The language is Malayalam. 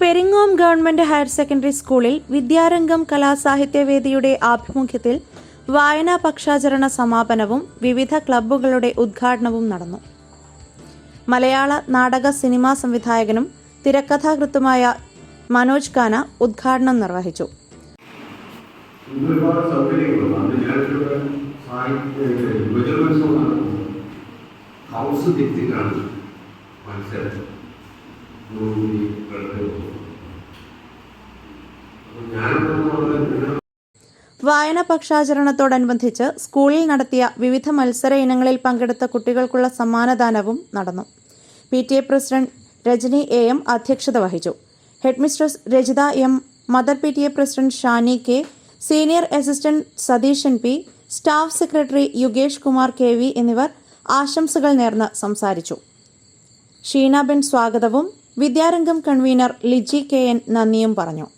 പെരിങ്ങോം ഗവൺമെന്റ് ഹയർ സെക്കൻഡറി സ്കൂളിൽ വിദ്യാരംഗം കലാസാഹിത്യവേദിയുടെ ആഭിമുഖ്യത്തിൽ വായനാ പക്ഷാചരണ സമാപനവും വിവിധ ക്ലബ്ബുകളുടെ ഉദ്ഘാടനവും നടന്നു. മലയാള നാടക സിനിമാ സംവിധായകനും തിരക്കഥാകൃത്തുമായ മനോജ് ഖാന ഉദ്ഘാടനം നിർവഹിച്ചു. ഇന്ന് വായന പക്ഷാചരണത്തോടനുബന്ധിച്ച് സ്കൂളിൽ നടത്തിയ വിവിധ മത്സര ഇനങ്ങളിൽ പങ്കെടുത്ത കുട്ടികൾക്കുള്ള സമ്മാനദാനവും നടന്നു. P T A president Rajani A M അധ്യക്ഷത വഹിച്ചു. Headmistress Rajitha M mother P T A president Shani K senior assistant Satheesan P staff secretary Yugesh Kumar K V എന്നിവർ ആശംസകൾ നേർന്ന് സംസാരിച്ചു. ഷീനാബെൻ സ്വാഗതവും Vidyarangam convener Liji K N നന്ദിയും പറഞ്ഞു.